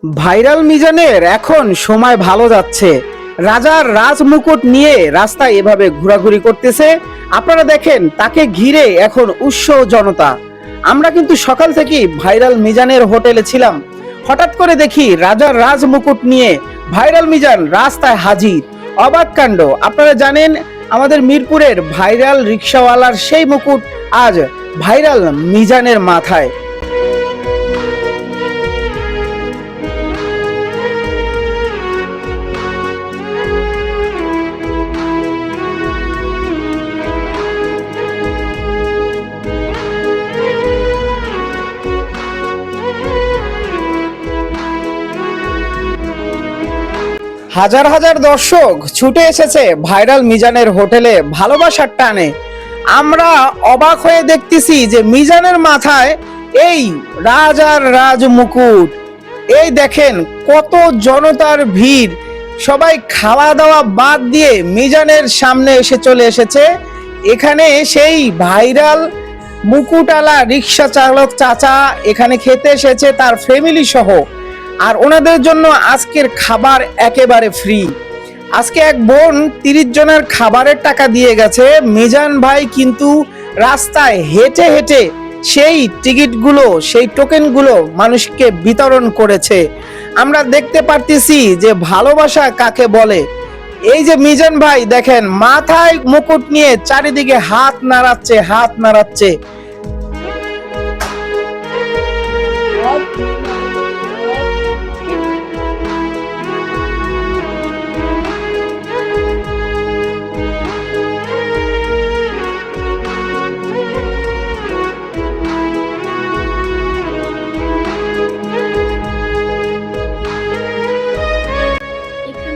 Viral মিজানের এখন সময় ভালো যাচ্ছে। রাজার রাজ মুকুট নিয়ে রাস্তায় এভাবে ঘোরাঘুরি করতেছে। আপনারা দেখেন, তাকে ঘিরে এখন উৎস জনতা। আমরা কিন্তু সকাল থেকেই ভাইরাল মিজানের হোটেলে ছিলাম। হঠাৎ করে দেখি রাজার রাজ মুকুট নিয়ে ভাইরাল মিজান রাস্তায় হাজির। অবাক কাণ্ড। আপনারা জানেন, আমাদের মিরপুরের ভাইরাল রিক্সাওয়ালার সেই মুকুট আজ ভাইরাল মিজানের মাথায়। হাজার হাজার দর্শক ছুটে এসেছে ভাইরাল মিজানের হোটেলে ভালোবাসার টানে। আমরা অবাক হয়ে দেখতেছি যে মিজানের মাথায় এই রাজার রাজ মুকুট এই দেখেন কত জনতার ভিড়। সবাই খাওয়া দাওয়া বাদ দিয়ে মিজানের সামনে এসে চলে এসেছে। এখানে সেই ভাইরাল মুকুটালা রিক্সা চালক চাচা এখানে খেতে এসেছে, তার ফ্যামিলি সহ। আর ওনাদের জন্য আজকের খাবার একেবারে ফ্রি আজকে এক বোন তিরিশ জনের খাবারের টাকা দিয়ে গেছে। মিজান ভাই কিন্তু রাস্তায় হেঁটে হেঁটে সেই টিকিটগুলো, সেই টোকেনগুলো মানুষকে বিতরণ করেছে। আমরা দেখতে পারতেছি যে ভালোবাসা কাকে বলে? এই যে মিজান ভাই, দেখেন, মাথায় মুকুট নিয়ে চারিদিকে হাত নাড়াচ্ছে হাত নাড়াচ্ছে।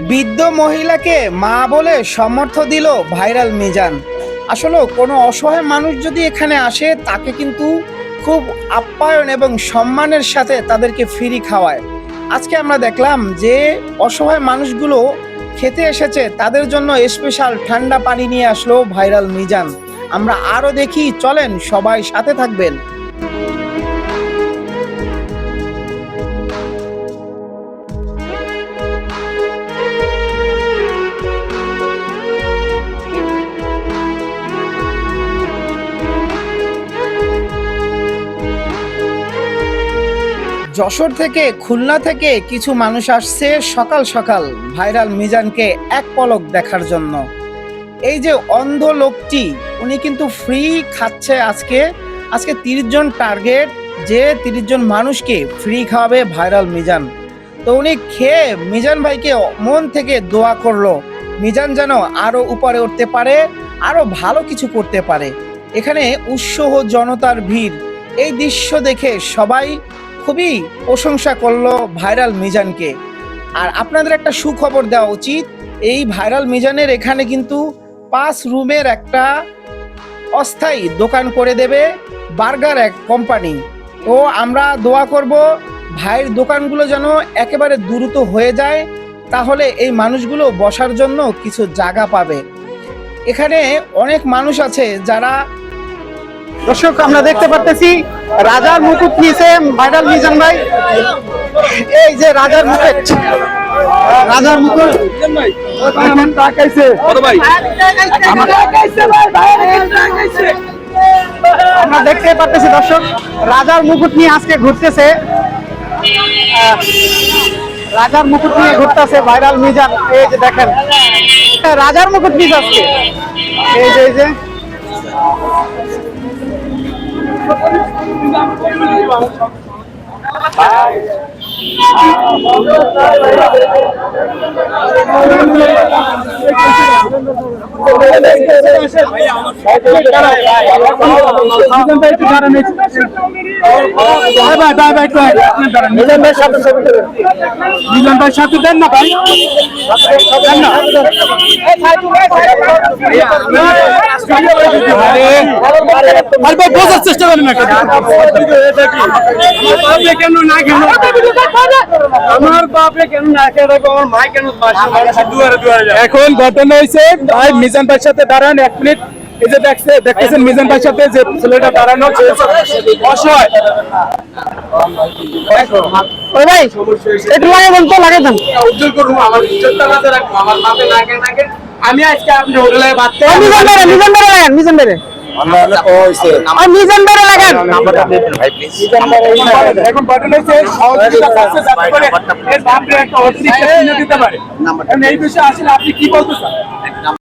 বৃদ্ধ মহিলাকে মা বলে সমর্থ দিল ভাইরাল মিজান। আসলে কোনো অসহায় মানুষ যদি এখানে আসে, তাকে কিন্তু খুব আপ্যায়ন এবং সম্মানের সাথে তাদেরকে ফ্রি খাওয়ায়। আজকে আমরা দেখলাম যে অসহায় মানুষগুলো খেতে এসেছে, তাদের জন্য স্পেশাল ঠান্ডা পানি নিয়ে আসলো ভাইরাল মিজান। আমরা আরও দেখি, চলেন সবাই সাথে থাকবেন। যশোর থেকে খুলনা থেকে কিছু মানুষ আসছে সকাল সকাল ভাইরাল মিজানকে এক পলক দেখার জন্য। এই যে অন্ধ লোকটি, উনি কিন্তু ফ্রি খাচ্ছে আজকে। আজকে তিরিশ জন টার্গেট যে তিরিশ জন মানুষকে ফ্রি খাওয়াবে ভাইরাল মিজান। তো উনি খেয়ে মিজান ভাইকে মন থেকে দোয়া করল, মিজান যেন আরও উপরে উঠতে পারে আরও ভালো কিছু করতে পারে। এখানে উৎসহ জনতার ভিড়। এই দৃশ্য দেখে সবাই খুবই প্রশংসা করল ভাইরাল মিজানকে। আর আপনাদের একটা সুখবর দেওয়া উচিত, এই ভাইরাল মিজানের এখানে কিন্তু পাঁচ রুমের একটা অস্থায়ী দোকান করে দেবে বার্গার এক কোম্পানি। তো আমরা দোয়া করব ভাইয়ের দোকানগুলো যেন একেবারে দ্রুত হয়ে যায়, তাহলে এই মানুষগুলো বসার জন্য কিছু জায়গা পাবে। এখানে অনেক মানুষ আছে যারা দর্শক আমরা দেখতে পারতেছি রাজার মুকুট নিয়েছে ভাইরাল মিজান ভাই। এই যে রাজার মুকুট। রাজার মুকুট। আমরা দেখতে পারতেছি দর্শক রাজার মুকুট নিয়ে আজকে ঘুরতেছে। রাজার মুকুট নিয়ে ঘুরতেছে ভাইরাল মিজান। এই যে দেখেন রাজার মুকুট নিয়ে আজকে এই যে এই যে। ভাই মিলন ভাই সাথে দেন না ভাই দেন না চেষ্টা করেন না কেন না কেন আমার বাপরে কেন না কেন আমার মা কেন দুয়ারে দুয়ারে এখন ঘটনা হয়েছে ভাই মিজান ভাইয়ের সাথে দাঁড়ান এক মিনিট। এই যে দেখছে দেখতেছেন মিজান ভাইয়ের সাথে যে ছেলেটা দাঁড়ানো অসহায়। ওই ভাই একটু লাগে বলতো লাগে দেন। উজ্জ্বল করুন আমার ইজ্জতটা বাঁচা রাখব আমার বাপে নাকে নাকে আমি আজকে আপনি হোটেলে ভাত ওই মিজান বেড়ে মিজান বেড়ে মিজান বেড়ে মিজান বেড়ে লাগান। এখন বাটন হয়েছে সহযোগিতা করছে যাতে করে এর বাপরে একটা অতিরিক্ত দিতে পারে। এই বিষয়ে আসলে আপনি কি বলতে চান?